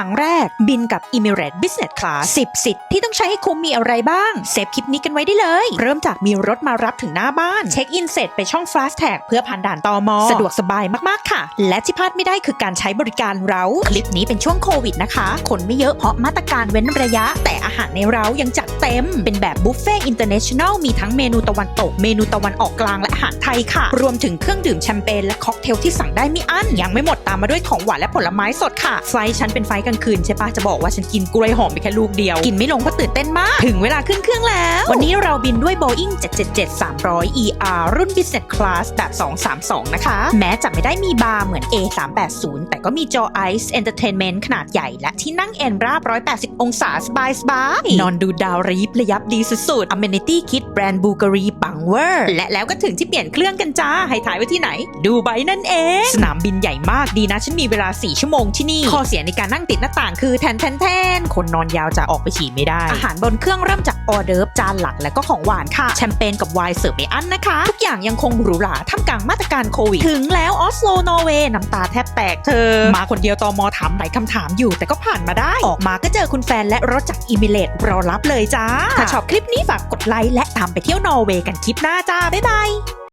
ครั้งแรกบินกับ Emirates Business Class 10 สิทธิ์ที่ต้องใช้ให้คุ้มมีอะไรบ้าง เซฟคลิปนี้กันไว้ได้เลย เริ่มจากมีรถมารับถึงหน้าบ้าน เช็คอินเสร็จไปช่อง Fast Tag เพื่อผ่านด่านตอมสะดวกสบายมาก ๆ ค่ะ และที่พลาดไม่ได้คือการใช้บริการเรา คลิปนี้เป็นช่วงโควิดนะคะ คนไม่เยอะเพราะมาตรการเว้นระยะ แต่อาหารในเรายังจัด เต็ม เป็นแบบบุฟเฟ่อินเตอร์เนชั่นแนลมีทั้งเมนูตะวันตก เมนูตะวันออกกลางและอาหารไทยค่ะ รวมถึงเครื่องดื่มแชมเปญและค็อกเทลที่สั่งได้ไม่อั้น ยังไม่หมดตามมาด้วยของหวานและผลไม้สดค่ะ ไฟฉันเป็นไฟกลางคืนใช่ปะจะบอกว่าฉันกินกล้วยหอมไปแค่ลูกเดียว กินไม่ลงเพราะตื่นเต้นมาก ถึงเวลาขึ้นเครื่องแล้ว วันนี้เราบินด้วย Boeing 777-300 ER รุ่น Business Class แบบ 232 นะคะ แม้จะไม่ได้มีบาร์เหมือน A380 แต่ก็มีจอ Ice Entertainment ขนาดใหญ่และที่นั่งแอนราบ180 องศาสบายสบายๆนอนดูดาวรีบระยับดีสุดๆ Amenity Kit แบรนด์บูการีปังเวอร์ และแล้วก็ถึงที่เปลี่ยนเครื่องกันจ้า ให้ถ่ายไว้ที่ไหน ดูไบนั่นเอง สนามบินใหญ่มากดีนะ ฉันมีเวลา 4 ชั่วโมงที่นี่ ข้อเสียในการนั่งติดหน้าต่างคือแทนแทนแทนคนนอนยาวจะออกไปฉี่ไม่ได้ อาหารบนเครื่องเริ่มจากออเดิร์ฟจานหลักและก็ของหวานค่ะ แชมเปญกับไวน์เสิร์ฟไม่อั้นนะคะ ทุกอย่างยังคงหรูหราท่ามกลางมาตรการโควิด ถึงแล้วออสโลนอร์เวย์น้ำตาแทบแตกเธอ มาคนเดียวตอมอถามหลายคำถามอยู่ แต่ก็ผ่านมาได้ ออกมาก็เจอคุณแฟนและรถจากอิมิเลตรอรับเลยจ้าถ้าชอบคลิปนี้ฝากกดไลค์และตามไปเที่ยวนอร์เวย์กันคลิปหน้าจ้า บ๊ายบาย